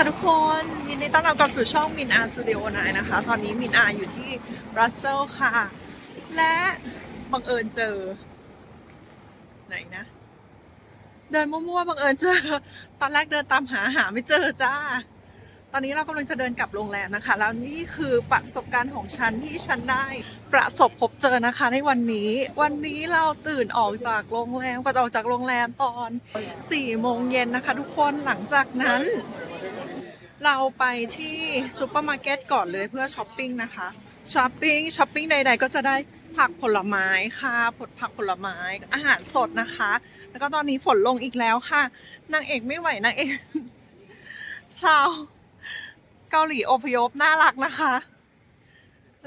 ค่ะทุกคนยินดีต้อนรับกลับสู่ช่องมินอาร์สตูดิโอนายนะคะ ตอนนี้มินอาร์อยู่ที่บรัสเซลค่ะ และบังเอิญเจอ ไหนนะ เดินมั่วๆบังเอิญเจอ ตอนแรกเดินตามหาหาไม่เจอจ้า ตอนนี้เรากำลังจะเดินกลับโรงแรมนะคะ แล้วนี่คือประสบการณ์ของฉันที่ฉันได้ ประสบพบเจอนะคะ ในวันนี้ วันนี้เราตื่นออกจากโรงแรมก็จะออกจากโรงแรมตอน4โมงเย็นนะคะ ทุกคนหลังจากนั้น เราไปที่ซูเปอร์มาร์เก็ตก่อนเลยเพื่อช้อปปิ้งนะคะช้อปปิ้งช้อปปิ้งใด ๆ ก็จะได้ผักผลไม้ค่ะผลผักผลไม้อาหารสดนะคะ แล้วก็ตอนนี้ฝนลงอีกแล้วค่ะนางเอกไม่ไหวนางเอกชาวเกาหลีอพยพน่ารักนะคะ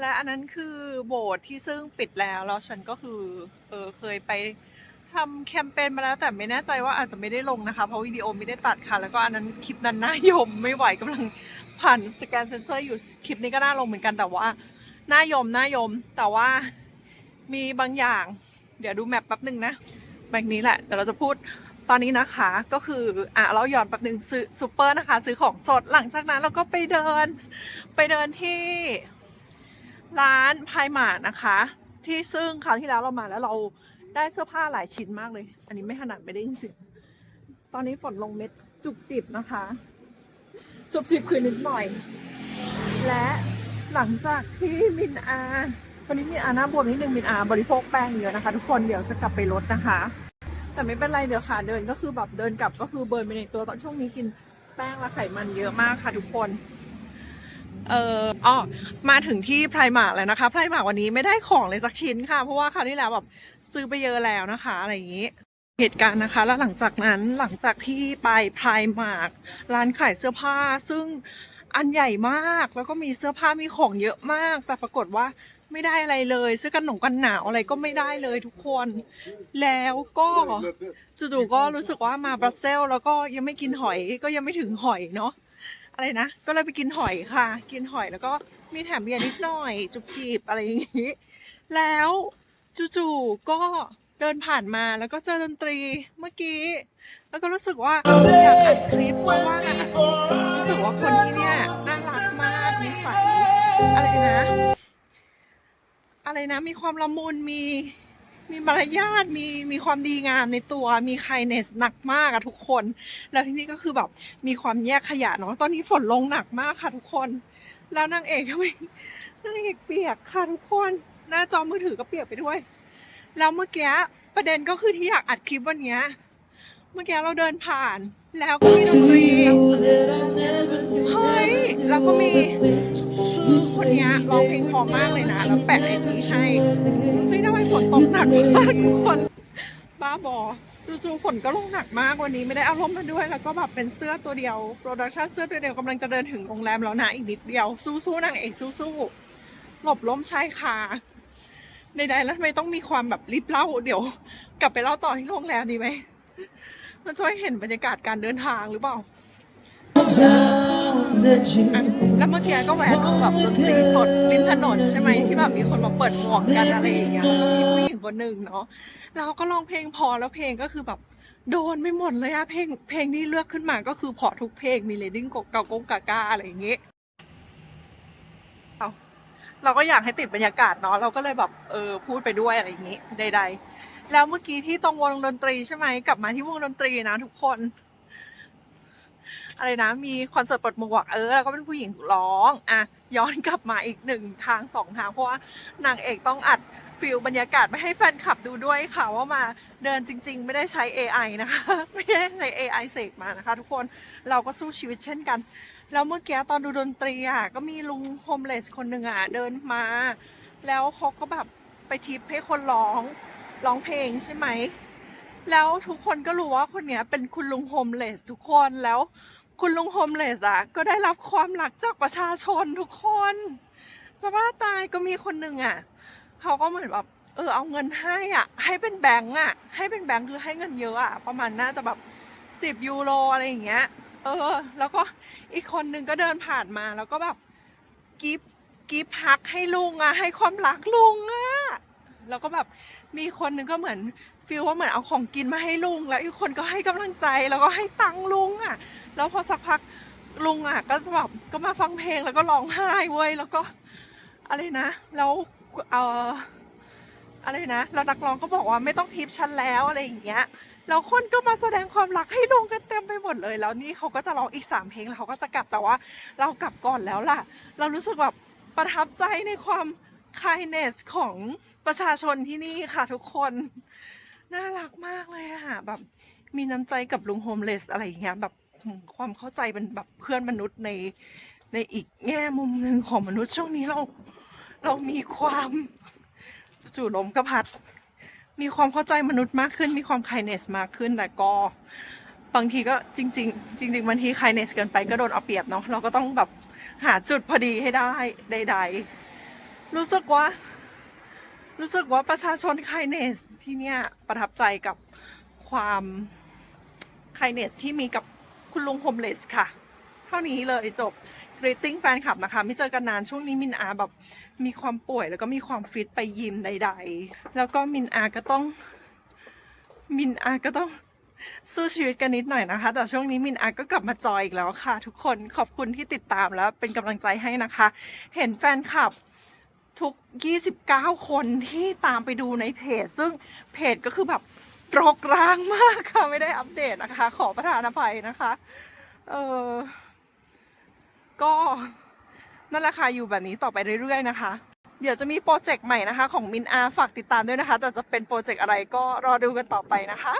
และอันนั้นคือโบสถ์ที่ซึ่งปิดแล้วแล้วฉันก็คือเออเคยไป ทำแคมเปญมาแล้วแต่ไม่แน่ใจว่าอาจจะไม่ได้ลงนะคะ เพราะวิดีโอไม่ได้ตัดค่ะ แล้วก็อันนั้นคลิปนั้นน่ายมไม่ไหวกำลังผ่านสแกนเซนเซอร์อยู่คลิปนี้ก็น่าลงเหมือนกันแต่ว่าน่ายมน่ายม แต่ว่ามีบางอย่าง เดี๋ยวดูแมปแป๊บหนึ่งนะแบงค์นี้แหละเดี๋ยวเราจะพูดตอนนี้นะคะก็คืออะเราหย้อนแป๊บหนึ่งซื้อซูเปอร์นะคะ ซื้อของสดหลังจากนั้นเราก็ไปเดิน ไปเดินที่ร้านพายหมานะคะ ที่ซึ่งคราวที่แล้วเรามาแล้วเรา ได้เสื้อผ้าหลายชิ้นมากเลย อันนี้ไม่ถนัดไม่ได้ยินเสียงตอนนี้ฝนลงเม็ดจุบจิบนะคะ จุบจิบคือนิดหน่อย และหลังจากที่มินอาวันนี้มินอาหน้าบวมนิดนึงมินอาบริโภคแป้งเยอะนะคะ ทุกคนเดี๋ยวจะกลับไปลดนะคะ แต่ไม่เป็นไรเดี๋ยวค่ะ เดินก็คือแบบเดินกลับก็คือเบิร์นไปในตัวตอนช่วงนี้กินแป้งและไขมันเยอะมากค่ะทุกคน เอออ๋อมาถึงที่ไพรมาแล้วนะคะไพรมาวันนี้ไม่ได้ของเลยสักชิ้นค่ะ เพราะว่าคราวที่แล้วแบบซื้อไปเยอะแล้วนะคะอะไรอย่างนี้เหตุการณ์นะคะ แล้วหลังจากนั้นหลังจากที่ไปไพรมาร์ร้านขายเสื้อผ้า ซึ่งอันใหญ่มากแล้วก็มีเสื้อผ้ามีของเยอะมาก แต่ปรากฏว่าไม่ได้อะไรเลยเสื้อกันหนงกันหนาวอะไรก็ไม่ได้เลยทุกคน แล้วก็จู่ๆก็รู้สึกว่ามาบรัสเซลแล้วก็ยังไม่กินหอยก็ยังไม่ถึงหอยเนาะ อะไรนะ ก็เลยไปกินหอยค่ะ กินหอยแล้วก็มีแถมเบียร์นิดหน่อย จุบจีบอะไรอย่างนี้ แล้วจู่ๆก็เดินผ่านมาแล้วก็เจอดนตรีเมื่อกี้ แล้วก็รู้สึกว่าอยากอัดคลิปเพราะว่ารู้สึกว่าคนที่เนี่ยน่ารักมากนิสัยอะไรนะ อะไรนะมีความละมุนมี มีมารยาทมีมีความดีงามในตัวมีไคเนสหนักมากอะทุกคน แล้วที่นี่ก็คือแบบมีความแยกขยะเนาะตอนนี้ฝนลงหนักมากค่ะทุกคน แล้วนางเอกก็ไม่นางเอกเปียกค่ะทุกคน หน้าจอมือถือก็เปียกไปด้วย แล้วเมื่อกี้ประเด็นก็คือที่อยากอัดคลิปวันเนี้ยเมื่อกี้เราเดินผ่านแล้วก็มีดนตรีเฮ้ยแล้วก็มี คนนี้ร้องเพลงพอมากเลยนะ แล้วแปะไอจีให้เฮ้ยทำไมฝนตกหนักมากทุกคน บ้าบอจู่ๆฝนก็ลงหนักมากวันนี้ไม่ได้เอาร่มมาด้วย แล้วก็แบบเป็นเสื้อตัวเดียวโปรดักชันเสื้อตัวเดียวกำลังจะเดินถึงโรงแรมแล้วนะอีกนิดเดียวสู้ๆนางเอกสู้ๆหลบล้มชายคาใดๆแล้วทำไมต้องมีความแบบรีบเล่าเดี๋ยว กลับไปเล่าต่อที่โรงแรมดีไหมมันจะให้เห็นบรรยากาศการเดินทางหรือเปล่า แล้วเมื่อกี้ก็แวะดูแบบดนตรีสดริมถนนใช่ไหมที่แบบมีคนมาเปิดหมวกกันอะไรอย่างเงี้ยแล้วก็มีผู้หญิงคนหนึ่งเนาะแล้วเขาก็ร้องเพลงพอแล้วเพลงก็คือแบบโดนไม่หมดเลยอะเพลงเพลงที่เลือกขึ้นมาก็คือพอทุกเพลงมีเลดดิ้งกกเกากงกากาอะไรอย่างเงี้ยเอาเราก็อยากให้ติดบรรยากาศเนาะเราก็เลยแบบเออพูดไปด้วยอะไรอย่างงี้ใด ๆ แล้วเมื่อกี้ที่ตรงวงดนตรีใช่ไหมกลับมาที่วงดนตรีนะทุกคน อะไรนะมีคอนเสิร์ตเปิดหมวกเออแล้วก็เป็นผู้หญิงร้องอะย้อนกลับมาอีกหนึ่งทางสองทาง เพราะว่านางเอกต้องอัดฟิลบรรยากาศไม่ให้แฟนคลับดูด้วยค่ะว่ามาเดินจริง ๆ ไม่ได้ใช้ AI นะคะ ไม่ได้ใช้ AI เสกมานะคะ ทุกคนเราก็สู้ชีวิตเช่นกันแล้วเมื่อกี้ตอนดูดนตรีอะก็มีลุงโฮมเลสคนหนึ่งอะเดินมา แล้วเขาก็แบบไปทิปให้คนร้องร้องเพลงใช่ไหมแล้วทุกคนก็รู้ว่าคนเนี้ยเป็นคุณลุงโฮมเลสทุกคนแล้ว คุณลุงโฮมเลสอะก็ได้รับความรักจากประชาชนทุกคน จะว่าตายก็มีคนหนึ่งอะเขาก็เหมือนแบบเออเอาเงินให้อะ ให้เป็นแบงก์อะ ให้เป็นแบงก์คือให้เงินเยอะอะ ประมาณน่าจะแบบสิบยูโรอะไรอย่างเงี้ย เออ แล้วก็อีกคนหนึ่งก็เดินผ่านมาแล้วก็แบบกิฟกิฟฮักให้ลุงอะ ให้ความรักลุงอะ แล้วก็แบบมีคนหนึ่งก็เหมือนฟีลว่าเหมือนเอาของกินมาให้ลุง แล้วอีกคนก็ให้กำลังใจแล้วก็ให้ตังค์ลุงอะ แล้วพอสักพักลุงอะก็แบบก็มาฟังเพลงแล้วก็ร้องไห้เว้ยแล้วก็อะไรนะแล้วเอออะไรนะแล้วนักร้องก็บอกว่าไม่ต้องทิปฉันแล้วอะไรอย่างเงี้ยแล้วคนก็มาแสดงความรักให้ลุงกันเต็มไปหมดเลย แล้วนี่เขาก็จะร้องอีกสามเพลงแล้วเขาก็จะกลับแต่ว่าเรากลับก่อนแล้วล่ะ เรารู้สึกแบบประทับใจในความ kindness ของประชาชนที่นี่ค่ะทุกคน น่ารักมากเลยอะแบบมีน้ำใจกับลุงโฮมเลสอะไรอย่างเงี้ยแบบ ความเข้าใจเป็นแบบเพื่อนมนุษย์ในในอีกแง่มุมหนึ่งของมนุษย์ช่วงนี้เราเรามีความจู่ๆลมกระพัด มีความเข้าใจมนุษย์มากขึ้น มีความ kindness มากขึ้นแต่ก็บางทีก็จริง ๆ จริงๆบางที kindness เกินไปก็โดนเอาเปรียบเนาะเราก็ต้องแบบหาจุดพอดีให้ได้ใดๆรู้สึกว่า รู้สึกว่าประชาชน kindness ที่เนี่ยประทับใจกับความ kindness ที่มีกับ คุณลุงโฮมเลสค่ะ เท่านี้เลยจบ greeting แฟนคลับนะคะ ไม่เจอกันนานช่วงนี้มินอาแบบมีความป่วยแล้วก็มีความฟิตไปยิมใด ๆ แล้วก็มินอาก็ต้องมินอาก็ต้องสู้ชีวิตกันนิดหน่อยนะคะ แต่ช่วงนี้มินอาก็กลับมาจอยอีกแล้วค่ะ ทุกคนขอบคุณที่ติดตามแล้วเป็นกำลังใจให้นะคะ เห็นแฟนคลับทุก 29 คนที่ตามไปดูในเพจ ซึ่งเพจก็คือแบบ รกร้างมากค่ะ ไม่ได้อัปเดตนะคะ ขอประทานอภัยนะคะ เออก็นั่นแหละค่ะ อยู่แบบนี้ต่อไปเรื่อยๆนะคะ เดี๋ยวจะมีโปรเจกต์ใหม่นะคะ ของมินอาฝากติดตามด้วยนะคะ แต่จะเป็นโปรเจกต์อะไรก็รอดูกันต่อไปนะคะ